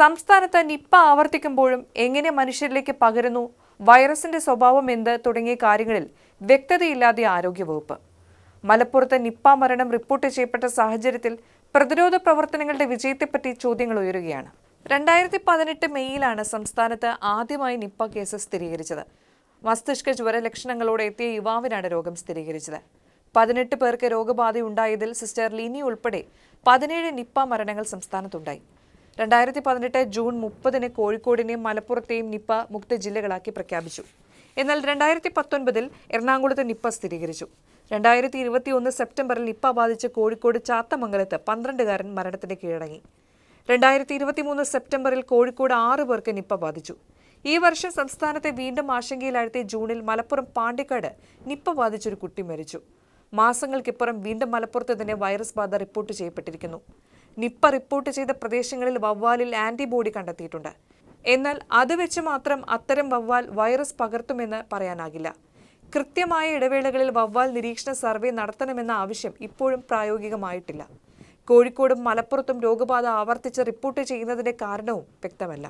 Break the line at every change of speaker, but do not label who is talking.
സംസ്ഥാനത്ത് നിപ്പ ആവർത്തിക്കുമ്പോഴും എങ്ങനെ മനുഷ്യരിലേക്ക് പകരുന്നു? വൈറസിന്റെ സ്വഭാവം എന്ത്? തുടങ്ങിയ കാര്യങ്ങളിൽ വ്യക്തതയില്ലാതെ ആരോഗ്യവകുപ്പ്. മലപ്പുറത്ത് നിപ്പ മരണം റിപ്പോർട്ട് ചെയ്യപ്പെട്ട സാഹചര്യത്തിൽ പ്രതിരോധ പ്രവർത്തനങ്ങളുടെ വിജയത്തെപ്പറ്റി ചോദ്യങ്ങൾ ഉയരുകയാണ്. രണ്ടായിരത്തി പതിനെട്ട് മെയ്യിലാണ് സംസ്ഥാനത്ത് ആദ്യമായി നിപ്പ കേസ് സ്ഥിരീകരിച്ചത്. മസ്തിഷ്ക ജ്വര ലക്ഷണങ്ങളോടെ എത്തിയ യുവാവിനാണ് രോഗം സ്ഥിരീകരിച്ചത്. പതിനെട്ട് പേർക്ക് രോഗബാധയുണ്ടായതിൽ സിസ്റ്റർ ലിനി ഉൾപ്പെടെ പതിനേഴ് നിപ്പ മരണങ്ങൾ സംസ്ഥാനത്തുണ്ടായി. രണ്ടായിരത്തി പതിനെട്ട് ജൂൺ മുപ്പതിന് കോഴിക്കോടിനെയും മലപ്പുറത്തെയും നിപ്പ മുക്ത ജില്ലകളാക്കി പ്രഖ്യാപിച്ചു. എന്നാൽ രണ്ടായിരത്തി പത്തൊൻപതിൽ എറണാകുളത്ത് നിപ്പ സ്ഥിരീകരിച്ചു. രണ്ടായിരത്തി ഇരുപത്തി ഒന്ന് സെപ്റ്റംബറിൽ നിപ്പ ബാധിച്ച് കോഴിക്കോട് ചാത്തമംഗലത്ത് പന്ത്രണ്ടുകാരൻ മരണത്തിന് കീഴടങ്ങി. രണ്ടായിരത്തി ഇരുപത്തി മൂന്ന് സെപ്റ്റംബറിൽ കോഴിക്കോട് ആറ് പേർക്ക് നിപ്പ ബാധിച്ചു. ഈ വർഷം സംസ്ഥാനത്തെ വീണ്ടും ആശങ്കയിലാഴ്ത്തിയ ജൂണിൽ മലപ്പുറം പാണ്ടിക്കാട് നിപ്പ ബാധിച്ചൊരു കുട്ടി മരിച്ചു. മാസങ്ങൾക്കിപ്പുറം വീണ്ടും മലപ്പുറത്ത് തന്നെ വൈറസ് ബാധ റിപ്പോർട്ട് ചെയ്യപ്പെട്ടിരിക്കുന്നു. നിപ്പ റിപ്പോർട്ട് ചെയ്ത പ്രദേശങ്ങളിൽ വവ്വാലിൽ ആന്റിബോഡി കണ്ടെത്തിയിട്ടുണ്ട്. എന്നാൽ അത് വെച്ച് മാത്രം അത്തരം വവ്വാൽ വൈറസ് പകർത്തുമെന്ന് പറയാനാകില്ല. കൃത്യമായ ഇടവേളകളിൽ വവ്വാൽ നിരീക്ഷണ സർവേ നടത്തണമെന്ന ആവശ്യം ഇപ്പോഴും പ്രായോഗികമായിട്ടില്ല. കോഴിക്കോടും മലപ്പുറത്തും രോഗബാധ ആവർത്തിച്ച് റിപ്പോർട്ട് ചെയ്യുന്നതിന്റെ കാരണവും വ്യക്തമല്ല.